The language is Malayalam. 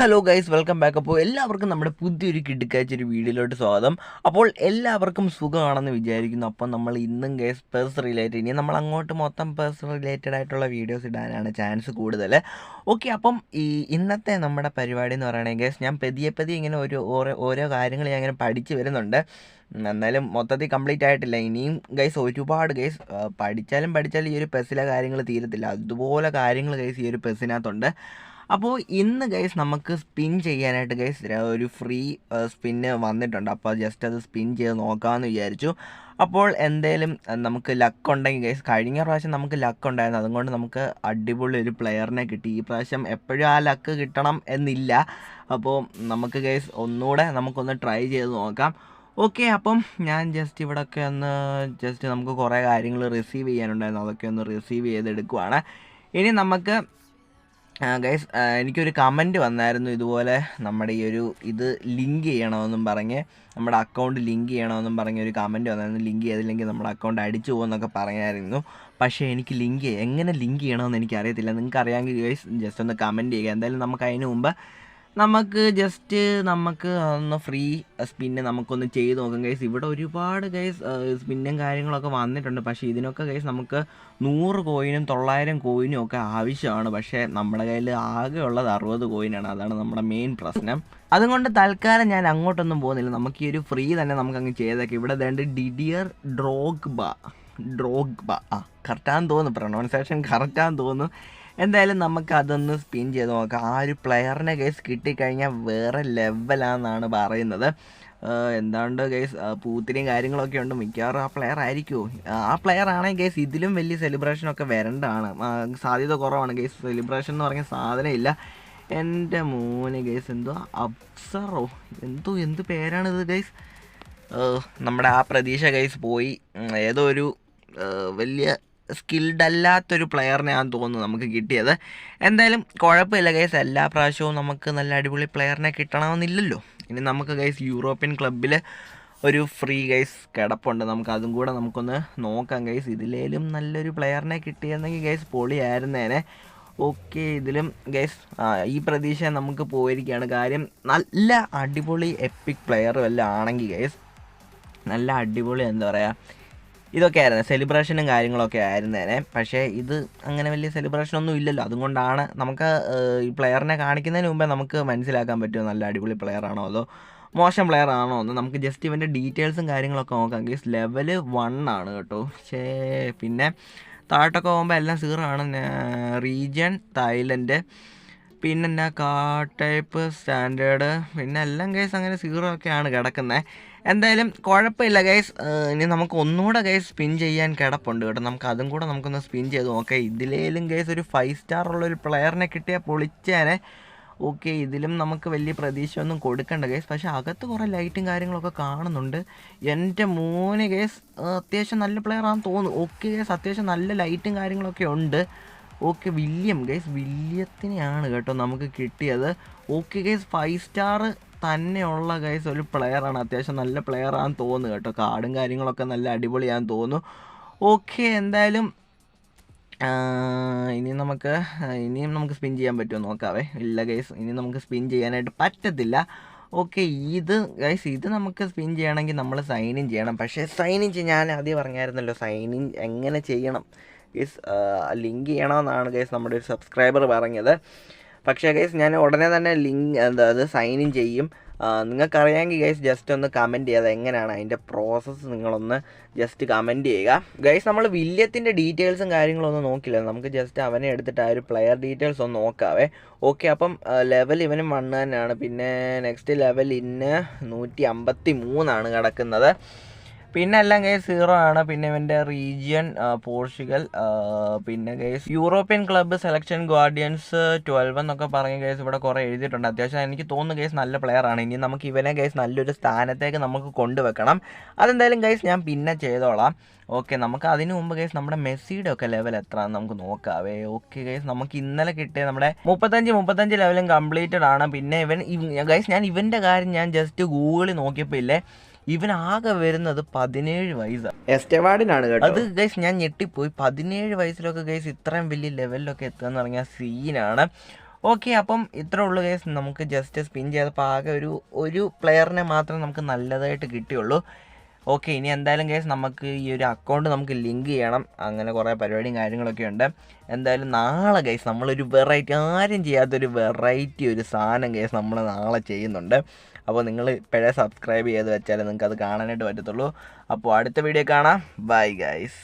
Hello guys welcome back. അപ്പോൾ എല്ലാവർക്കും നമ്മുടെ പുതിയൊരു കിടുക്കാച്ചൊരു വീഡിയോയിലോട്ട് സ്വാഗതം. അപ്പോൾ എല്ലാവർക്കും സുഖമാണെന്ന് വിചാരിക്കുന്നു. അപ്പം നമ്മൾ ഇന്നും ഗൈസ് പേഴ്സ് റിലേറ്റഡ് ഇനി നമ്മൾ അങ്ങോട്ട് മൊത്തം പേഴ്സ് റിലേറ്റഡ് ആയിട്ടുള്ള വീഡിയോസ് ഇടാനാണ് ചാൻസ് കൂടുതൽ. ഓക്കെ അപ്പം ഈ ഇന്നത്തെ നമ്മുടെ പരിപാടി എന്ന് പറയുകയാണെങ്കിൽ ഗൈസ് ഞാൻ പതിയെ പതിയെ ഇങ്ങനെ ഒരു ഓരോ ഓരോ കാര്യങ്ങൾ ഞാൻ ഇങ്ങനെ പഠിച്ചു വരുന്നുണ്ട്. എന്നാലും മൊത്തത്തിൽ കംപ്ലീറ്റ് ആയിട്ടില്ല. ഇനിയും ഗൈസ് ഒരുപാട് ഗൈസ് പഠിച്ചാലും പഠിച്ചാലും ഈ ഒരു പെസ്സിലെ കാര്യങ്ങൾ തീരത്തില്ല. അതുപോലെ കാര്യങ്ങൾ ഗൈസ് ഈ ഒരു പെസ്സിനകത്തുണ്ട് അപ്പോൾ ഇന്ന് ഗൈസ് നമുക്ക് സ്പിൻ ചെയ്യാനായിട്ട് ഗൈസ് ഒരു ഫ്രീ സ്പിന്ന് വന്നിട്ടുണ്ട്. അപ്പോൾ ജസ്റ്റ് അത് സ്പിൻ ചെയ്ത് നോക്കാമെന്ന് വിചാരിച്ചു. അപ്പോൾ എന്തേലും നമുക്ക് ലക്ക് ഉണ്ടെങ്കിൽ ഗൈസ് കഴിഞ്ഞ പ്രാവശ്യം നമുക്ക് ലക്ക് ഉണ്ടായിരുന്നു. അതുകൊണ്ട് നമുക്ക് അടിപൊളി ഒരു പ്ലെയറിനെ കിട്ടി. ഈ പ്രാവശ്യം എപ്പോഴും ആ ലക്ക് കിട്ടണം എന്നില്ല. അപ്പോൾ നമുക്ക് ഗൈസ് ഒന്നുകൂടെ നമുക്കൊന്ന് ട്രൈ ചെയ്ത് നോക്കാം. ഓക്കെ അപ്പം ഞാൻ ജസ്റ്റ് ഇവിടെയൊക്കെ ഒന്ന് ജസ്റ്റ് നമുക്ക് കുറേ കാര്യങ്ങൾ റിസീവ് ചെയ്യാനുണ്ടായിരുന്നു. അതൊക്കെ ഒന്ന് റിസീവ് ചെയ്തെടുക്കുവാണ്. ഇനി നമുക്ക് ഗൈസ് എനിക്കൊരു കമന്റ് വന്നായിരുന്നു ഇതുപോലെ നമ്മുടെ ഈ ഒരു ഇത് ലിങ്ക് ചെയ്യണമെന്നും പറഞ്ഞ്. നമ്മുടെ അക്കൗണ്ട് ലിങ്ക് ചെയ്യണമെന്നും പറഞ്ഞ് ഒരു കമന്റ് വന്നായിരുന്നു. ലിങ്ക് ചെയ്തില്ലെങ്കിൽ നമ്മുടെ അക്കൗണ്ട് അടിച്ചു പോകുമെന്നൊക്കെ പറഞ്ഞായിരുന്നു. പക്ഷേ എനിക്ക് ലിങ്ക് എങ്ങനെ ലിങ്ക് ചെയ്യണമെന്ന് എനിക്കറിയത്തില്ല. നിങ്ങൾക്ക് അറിയാമെങ്കിൽ ഗൈസ് ജസ്റ്റ് ഒന്ന് കമന്റ് ചെയ്യുക. എന്തായാലും നമുക്ക് അതിന് മുമ്പ് നമുക്ക് ജസ്റ്റ് നമുക്ക് ഒന്ന് ഫ്രീ സ്പിന്ന് നമുക്കൊന്ന് ചെയ്ത് നോക്കാം ഗൈസ് ഇവിടെ ഒരുപാട് ഗൈസ് സ്പിന്നും കാര്യങ്ങളൊക്കെ വന്നിട്ടുണ്ട്. പക്ഷേ ഇതിനൊക്കെ ഗൈസ് നമുക്ക് നൂറ് കോയിനും തൊള്ളായിരം കോയിനും ഒക്കെ ആവശ്യമാണ്. പക്ഷേ നമ്മുടെ കയ്യിൽ ആകെ ഉള്ളത് അറുപത് കോയിനാണ് അതാണ് നമ്മുടെ മെയിൻ പ്രശ്നം. അതുകൊണ്ട് തൽക്കാലം ഞാൻ അങ്ങോട്ടൊന്നും പോകുന്നില്ല. നമുക്ക് ഈ ഒരു ഫ്രീ തന്നെ നമുക്ക് അങ്ങ് ചെയ്തേക്കാം. ഇവിടെ വേണ്ട ഡിഡിയർ ഡ്രോഗ്ബ ഡ്രോഗ്ബ ആ കറക്റ്റാന്ന് തോന്നുന്നു. പ്രൊണൗൺസേഷൻ കറക്റ്റാന്ന് തോന്നുന്നു. എന്തായാലും നമുക്ക് അതൊന്ന് സ്പിൻ ചെയ്ത് നോക്കാം. ആ ഒരു പ്ലെയറിനെ കേസ് കിട്ടിക്കഴിഞ്ഞാൽ വേറെ ലെവലാണെന്നാണ് പറയുന്നത്. എന്താണ്ട് കേസ് പൂത്തിരിയും കാര്യങ്ങളൊക്കെ ഉണ്ട്. മിക്കവാറും ആ പ്ലെയർ ആയിരിക്കുമോ ആ പ്ലെയർ ആണെങ്കിൽ കേസ് ഇതിലും വലിയ സെലിബ്രേഷനൊക്കെ വരേണ്ടതാണ്. സാധ്യത കുറവാണ് കേസ് സെലിബ്രേഷൻ എന്ന് പറഞ്ഞ സാധനമില്ല എന്റെ മോന് ഗൈസ് എന്തോ അപ്സറോ എന്തോ എന്ത് പേരാണിത് ഏഹ് നമ്മുടെ ആ പ്രതീക്ഷ ഗൈസ് പോയി. ഏതോ ഒരു വലിയ സ്കിൽഡ് അല്ലാത്തൊരു പ്ലെയറിനെയാണ് തോന്നുന്നു നമുക്ക് കിട്ടിയത്. എന്തായാലും കുഴപ്പമില്ല ഗൈസ് എല്ലാ പ്രാവശ്യവും നമുക്ക് നല്ല അടിപൊളി പ്ലെയറിനെ കിട്ടണമെന്നില്ലല്ലോ. ഇനി നമുക്ക് ഗൈസ് യൂറോപ്യൻ ക്ലബിൽ ഒരു ഫ്രീ ഗൈസ് കിടപ്പുണ്ട്. നമുക്ക് അതും കൂടെ നമുക്കൊന്ന് നോക്കാം ഗൈസ് ഇതിലേലും നല്ലൊരു പ്ലെയറിനെ കിട്ടിയെന്നെങ്കിൽ ഗൈസ് പൊളിയായിരുന്നേനെ. ഓക്കെ ഇതിലും ഗൈസ് ഈ പ്രതീക്ഷ നമുക്ക് പോയിരിക്കുകയാണ്. കാര്യം നല്ല അടിപൊളി എപ്പിക് പ്ലെയർ വല്ല ആണെങ്കിൽ ഗൈസ് നല്ല അടിപൊളി എന്താ പറയുക ഇതൊക്കെ ആയിരുന്നു. സെലിബ്രേഷനും കാര്യങ്ങളൊക്കെ ആയിരുന്നേനെ. പക്ഷേ ഇത് അങ്ങനെ വലിയ സെലിബ്രേഷൻ ഒന്നും ഇല്ലല്ലോ. അതുകൊണ്ടാണ് നമുക്ക് ഈ പ്ലെയറിനെ കാണിക്കുന്നതിന് മുമ്പേ നമുക്ക് മനസ്സിലാക്കാൻ പറ്റുമോ നല്ല അടിപൊളി പ്ലെയർ ആണോ അതോ മോശം പ്ലെയർ ആണോ എന്ന്. നമുക്ക് ജസ്റ്റ് ഇവന്റെ ഡീറ്റെയിൽസും കാര്യങ്ങളൊക്കെ നോക്കാം. ഗീസ് ലെവൽ വൺ ആണ് കേട്ടോ. പക്ഷേ പിന്നെ താഴോട്ടൊക്കെ പോകുമ്പോൾ എല്ലാം സീറാണ് റീജിയൻ തായ്ലൻഡ് പിന്നെ എന്നാ കാ ടൈപ്പ് സ്റ്റാൻഡേർഡ് പിന്നെ എല്ലാം ഗൈസ് അങ്ങനെ സീറോ ഒക്കെയാണ് കിടക്കുന്നത് എന്തായാലും കുഴപ്പമില്ല ഗൈസ് ഇനി നമുക്ക് ഒന്നുകൂടെ ഗൈസ് സ്പിൻ ചെയ്യാൻ കിടപ്പുണ്ട് കേട്ടോ. നമുക്ക് അതും കൂടെ നമുക്കൊന്ന് സ്പിൻ ചെയ്ത് നോക്കാം. ഇതിലേലും ഗൈസ് ഒരു ഫൈവ് സ്റ്റാർ ഉള്ള ഒരു പ്ലെയറിനെ കിട്ടിയാൽ പൊളിച്ചേനെ. ഓക്കെ ഇതിലും നമുക്ക് വലിയ പ്രതീക്ഷയൊന്നും കൊടുക്കേണ്ട ഗൈസ് പക്ഷേ അകത്ത് കുറേ ലൈറ്റും കാര്യങ്ങളൊക്കെ കാണുന്നുണ്ട്. എന്റെ മോനെ ഗൈസ് അത്യാവശ്യം നല്ല പ്ലെയർ ആണെന്ന് തോന്നുന്നു. ഓക്കെ ഗൈസ് അത്യാവശ്യം നല്ല ലൈറ്റും കാര്യങ്ങളൊക്കെ ഉണ്ട്. ഓക്കെ വില്യം ഗൈസ് വില്യത്തിനെയാണ് കേട്ടോ നമുക്ക് കിട്ടിയത്. ഓക്കെ ഗൈസ് ഫൈവ് സ്റ്റാർ തന്നെയുള്ള ഗൈസ് ഒരു പ്ലെയറാണ് അത്യാവശ്യം നല്ല പ്ലെയർ ആണെന്ന് തോന്നുന്നു കേട്ടോ. കാർഡും കാര്യങ്ങളൊക്കെ നല്ല അടിപൊളിയാണെന്ന് തോന്നുന്നു. ഓക്കെ എന്തായാലും ഇനി നമുക്ക് ഇനിയും നമുക്ക് സ്പിൻ ചെയ്യാൻ പറ്റുമോ നോക്കാവേ. ഇല്ല ഗൈസ് ഇനി നമുക്ക് സ്പിൻ ചെയ്യാനായിട്ട് പറ്റത്തില്ല. ഓക്കെ ഇത് ഗൈസ് ഇത് നമുക്ക് സ്പിൻ ചെയ്യണമെങ്കിൽ നമ്മൾ സൈൻ ഇൻ ചെയ്യണം. പക്ഷേ സൈൻ ഇൻ ഞാൻ ആദ്യം പറഞ്ഞായിരുന്നല്ലോ ഇൻ എങ്ങനെ ചെയ്യണം? ഗൈസ് ലിങ്ക് ചെയ്യണമെന്നാണ് ഗൈസ് നമ്മുടെ ഒരു സബ്സ്ക്രൈബർ പറഞ്ഞത്. പക്ഷേ ഗൈസ് ഞാൻ ഉടനെ തന്നെ ലിങ്ക് എന്താ അത് സൈൻ ഇൻ ചെയ്യും. നിങ്ങൾക്കറിയാമെങ്കിൽ ഗൈസ് ജസ്റ്റ് ഒന്ന് കമന്റ് ചെയ്യുക എങ്ങനെയാണ് അതിന്റെ പ്രോസസ്സ് നിങ്ങളൊന്ന് ജസ്റ്റ് കമന്റ് ചെയ്യുക. ഗൈസ് നമ്മൾ വില്യത്തിന്റെ ഡീറ്റെയിൽസും കാര്യങ്ങളും ഒന്നും നോക്കില്ല. നമുക്ക് ജസ്റ്റ് അവനെ എടുത്തിട്ട് ആ ഒരു പ്ലെയർ ഡീറ്റെയിൽസ് ഒന്ന് നോക്കാവേ. ഓക്കെ അപ്പം ലെവൽ ഇവനും വണ്ണ് തന്നെയാണ്. പിന്നെ നെക്സ്റ്റ് ലെവൽ ഇന്ന് നൂറ്റി അമ്പത്തി മൂന്നാണ് കിടക്കുന്നത്. പിന്നെ എല്ലാം കേസ് സീറോ ആണ്. പിന്നെ ഇവന്റെ റീജിയൻ പോർച്ചുഗൽ പിന്നെ case European club selection guardians twelve എന്നൊക്കെ പറഞ്ഞ കേസ് ഇവിടെ കുറേ എഴുതിയിട്ടുണ്ട്. അത്യാവശ്യം എനിക്ക് തോന്നുന്നു കേസ് നല്ല പ്ലെയർ ആണ്. ഇനി നമുക്ക് ഇവനെ കേസ് നല്ലൊരു സ്ഥാനത്തേക്ക് നമുക്ക് കൊണ്ടുവെക്കണം. അതെന്തായാലും കേസ് ഞാൻ പിന്നെ ചെയ്തോളാം. ഓക്കെ നമുക്ക് അതിനു മുമ്പ് കേസ് നമ്മുടെ മെസ്സിയുടെ ഒക്കെ ലെവൽ എത്രയാണെന്ന് നമുക്ക് നോക്കാവേ. ഓക്കെ കേസ് നമുക്ക് ഇന്നലെ കിട്ടിയ നമ്മുടെ മുപ്പത്തഞ്ച് മുപ്പത്തഞ്ച് ലെവലും കംപ്ലീറ്റഡ് ആണ്. പിന്നെ ഇവൻ ഗൈസ് ഞാൻ ഇവന്റെ കാര്യം ഞാൻ ജസ്റ്റ് ഗൂഗിളിൽ നോക്കിയപ്പോൾ ഇല്ലേ? ഇവൻ ആകെ വരുന്നത് പതിനേഴ് വയസ്സാണ് എസ്റ്റവാർഡിനാണ് കേട്ടോ. അത് ഗൈസ് ഞാൻ ഞെട്ടിപ്പോയി. പതിനേഴ് വയസ്സിലൊക്കെ ഗൈസ് ഇത്രയും വലിയ ലെവലിലൊക്കെ എത്തുക എന്ന് പറഞ്ഞാൽ സീനാണ് ഓക്കെ അപ്പം ഇത്ര ഉള്ളു കേസ് നമുക്ക് ജസ്റ്റ് സ്പിൻ ചെയ്തപ്പോൾ ആകെ ഒരു ഒരു പ്ലെയറിനെ മാത്രമേ നമുക്ക് നല്ലതായിട്ട് കിട്ടിയുള്ളൂ. ഓക്കെ ഇനി എന്തായാലും കേസ് നമുക്ക് ഈ ഒരു അക്കൗണ്ട് നമുക്ക് ലിങ്ക് ചെയ്യണം. അങ്ങനെ കുറേ പരിപാടിയും കാര്യങ്ങളൊക്കെ ഉണ്ട്. എന്തായാലും നാളെ കേസ് നമ്മളൊരു വെറൈറ്റി ആരും ചെയ്യാത്തൊരു വെറൈറ്റി ഒരു സാധനം കേസ് നമ്മൾ നാളെ ചെയ്യുന്നുണ്ട്. അപ്പോൾ നിങ്ങൾ ഇപ്പോഴേ സബ്സ്ക്രൈബ് ചെയ്ത് വെച്ചാലേ നിങ്ങൾക്ക് അത് കാണാനായിട്ട് പറ്റത്തുള്ളൂ. അപ്പോൾ അടുത്ത വീഡിയോ കാണാം. Bye guys